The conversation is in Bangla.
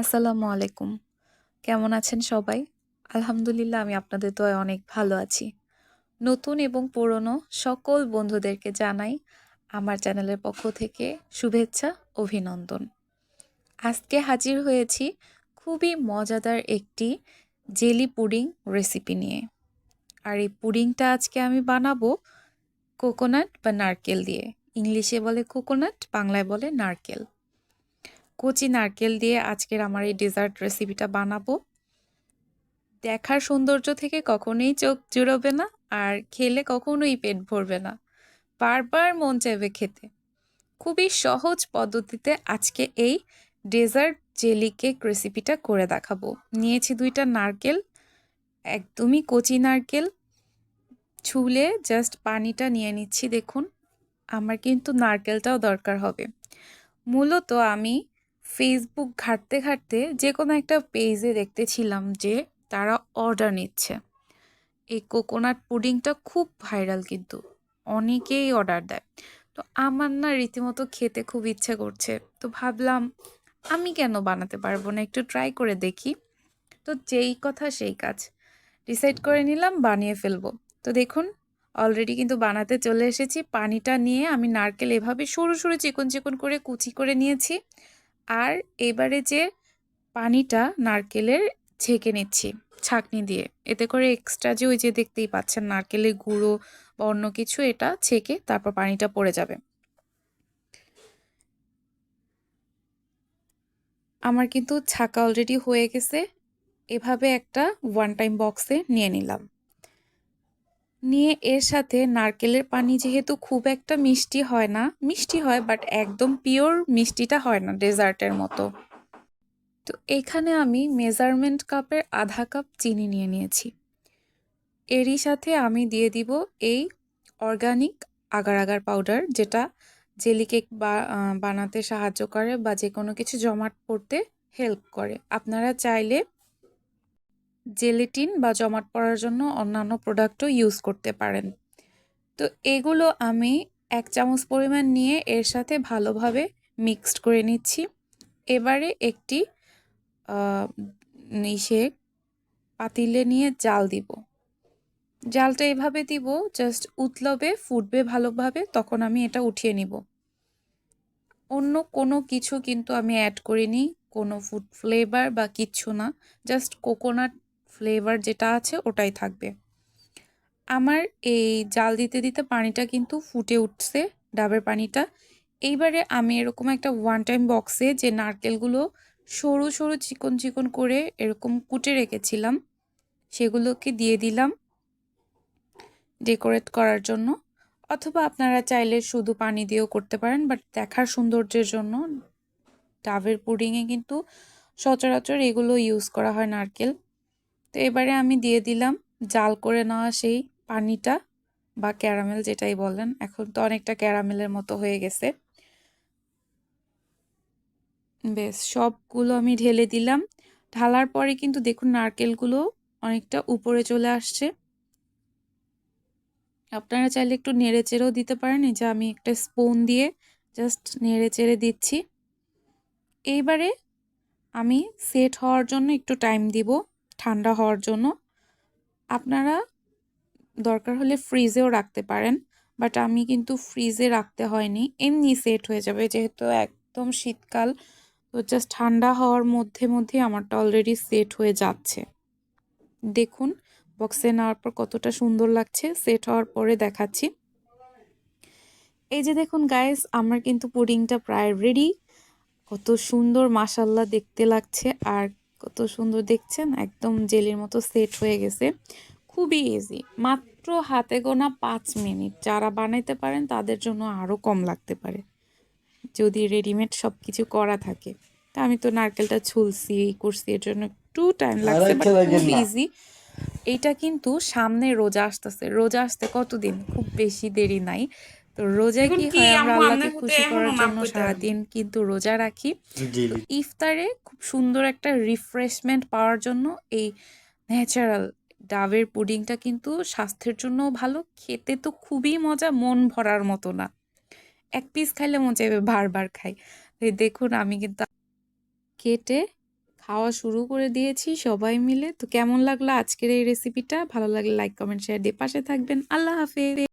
আসসালামু আলাইকুম। কেমন আছেন সবাই? আলহামদুলিল্লাহ আমি আপনাদের দোয়ায় অনেক ভালো আছি। নতুন এবং পুরনো সকল বন্ধুদেরকে জানাই আমার চ্যানেলের পক্ষ থেকে শুভেচ্ছা, অভিনন্দন। আজকে হাজির হয়েছি খুবই মজাদার একটি জেলি পুডিং রেসিপি নিয়ে। আর এই পুডিংটা আজকে আমি বানাবো কোকোনাট বা নারকেল দিয়ে। ইংলিশে বলে কোকোনাট, বাংলায় বলে নারকেল। কচি নারকেল দিয়ে আজকের আমার এই ডেজার্ট রেসিপিটা বানাবো। দেখার সৌন্দর্য থেকে কখনোই চোখ জুড়োবে না আর খেলে কখনোই পেট ভরবে না। বারবার মন চাইবে খেতে। খুবই সহজ পদ্ধতিতে আজকে এই ডেজার্ট জেলি কেক রেসিপিটা করে দেখাবো। নিয়েছি দুইটা নারকেল, একদমই কচি নারকেল। ছুলে জাস্ট পানিটা নিয়ে নিচ্ছি, দেখুন। আমার কিন্তু নারকেলটাও দরকার হবে। মূলত আমি ফেসবুক ঘাঁটতে ঘাঁটতে যে কোনো একটা পেজে দেখতেছিলাম যে তারা অর্ডার নিচ্ছে। এই কোকোনাট পুডিংটা খুব ভাইরাল কিন্তু, অনেকেই অর্ডার দেয়। তো আমার না রীতিমতো খেতে খুব ইচ্ছে করছে। তো ভাবলাম, আমি কেন বানাতে পারব না? একটু ট্রাই করে দেখি। তো যেই কথা সেই কাজ। ডিসাইড করে নিলাম, বানিয়ে ফেলব। তো দেখুন অলরেডি কিন্তু বানাতে চলে এসেছি। পানিটা নিয়ে আমি নারকেল এভাবে সরু সরু চিকন চিকন করে কুচি করে নিয়েছি। আর এবারে যে পানিটা নারকেলের ছেঁকে নিচ্ছি ছাঁকনি দিয়ে। এতে করে এক্সট্রা যে ওই যে দেখতেই পাচ্ছেন নারকেলের গুঁড়ো বা অন্য কিছু, এটা ছেঁকে তারপর পানিটা পড়ে যাবে। আমার কিন্তু ছাকা অলরেডি হয়ে গেছে। এভাবে একটা ওয়ান টাইম বক্সে নিয়ে নিলাম। নিয়ে এর সাথে নারকেলের পানি যেহেতু খুব একটা মিষ্টি হয় না, মিষ্টি হয় বাট একদম পিওর মিষ্টিটা হয় না ডেজার্টের মতো। তো এখানে আমি মেজারমেন্ট কাপের আধা কাপ চিনি নিয়ে নিয়েছি। এরই সাথে আমি দিয়ে দিব এই অর্গানিক আগার আগার পাউডার, যেটা জেলি কেক বা বানাতে সাহায্য করে বা যে কোনো কিছু জমাট পড়তে হেল্প করে। আপনারা চাইলে জেলেটিন বা জমাট পড়ার জন্য অন্যান্য প্রোডাক্টও ইউজ করতে পারেন। তো এগুলো আমি এক চামচ পরিমাণ নিয়ে এর সাথে ভালোভাবে মিক্সড করে নিচ্ছি। এবারে একটি ইসে পাতিলে নিয়ে জাল দিব। জালটা এভাবে দিব জাস্ট উতলবে, ফুটবে ভালোভাবে, তখন আমি এটা উঠিয়ে নিব। অন্য কোনো কিছু কিন্তু আমি অ্যাড করিনি, কোনো ফুড ফ্লেভার বা কিচ্ছু না জাস্ট কোকোনাট ফ্লেভার যেটা আছে ওটাই থাকবে। আমার এই জাল দিতে দিতে পানিটা কিন্তু ফুটে উঠছে ডাবের পানিটা। এইবারে আমি এরকম একটা ওয়ান টাইম বক্সে যে নারকেলগুলো সরু সরু চিকন চিকন করে এরকম কুটে রেখেছিলাম, সেগুলোকে দিয়ে দিলাম ডেকোরেট করার জন্য। অথবা আপনারা চাইলে শুধু পানি দিয়েও করতে পারেন বাট দেখার সৌন্দর্যের জন্য। ডাবের পুডিংয়ে কিন্তু সচরাচর এগুলো ইউজ করা হয় নারকেল। তো এবারে আমি দিয়ে দিলাম। জাল করে নেওয়া সেই পানিটা বা ক্যারামেল যেটাই বলেন, এখন তো অনেকটা ক্যারামেলের মতো হয়ে গেছে। বেশ, সবগুলো আমি ঢেলে দিলাম। ঢালার পরে কিন্তু দেখুন নারকেলগুলো অনেকটা উপরে চলে আসছে। আপনারা চাইলে একটু নেড়ে চেড়েও দিতে পারেন। যে আমি একটা স্পুন দিয়ে জাস্ট নেড়ে চেড়ে দিচ্ছি। এইবারে আমি সেট হওয়ার জন্য একটু টাইম দিব। ঠান্ডা হওয়ার জন্য। আপনারা দরকার হলে ফ্রিজেও রাখতে পারেন বাট আমি কিন্তু ফ্রিজে রাখতে হয়নি। এমনি সেট হয়ে যাবে, যেহেতু একদম শীতকাল, তো জাস্ট ঠান্ডা হওয়ার মধ্যে মধ্যে আমারটা অলরেডি সেট হয়ে যাচ্ছে। দেখুন বক্সে নেওয়ার পর কতটা সুন্দর লাগছে সেট হওয়ার পরে দেখাচ্ছি। এই যে দেখুন গাইস আমার কিন্তু পুডিংটা প্রায় রেডি কত সুন্দর মাসাল্লা দেখতে লাগছে। আর কত সুন্দর দেখছেন? একদম জেলির মতো সেট হয়ে গেছে। খুবই ইজি মাত্র হাতে গোনা পাঁচ মিনিট। যারা বানাইতে পারেন তাদের জন্য আরও কম লাগতে পারে। যদি রেডিমেড সব কিছু করা থাকে। তা আমি তো নারকেলটা ছুলছি করছি এর জন্য একটু টাইম লাগছে খুব ইজি এইটা কিন্তু সামনে রোজা আসতেছে। রোজা আসতে কতদিন? খুব বেশি দেরি নাই। তো রোজা কি হয়? আমরা আল্লাহকে খুশি করার জন্য সারাদিন কিন্তু রোজা রাখি। ইফতারে খুব সুন্দর একটা রিফ্রেশমেন্ট পাওয়ার জন্য এই ন্যাচারাল ডাবের পুডিংটা কিন্তু স্বাস্থ্যের জন্য ভালো খেতে তো খুবই মজা মন ভরার মতো না। এক পিস খাইলে মন চাইবে বারবার খাই। দেখুন আমি কিন্তু কেটে খাওয়া শুরু করে দিয়েছি সবাই মিলে। তো কেমন লাগল আজকের এই রেসিপিটা ভালো লাগলে লাইক কমেন্ট শেয়ার দিয়ে পাশে থাকবেন। আল্লাহ হাফেজ।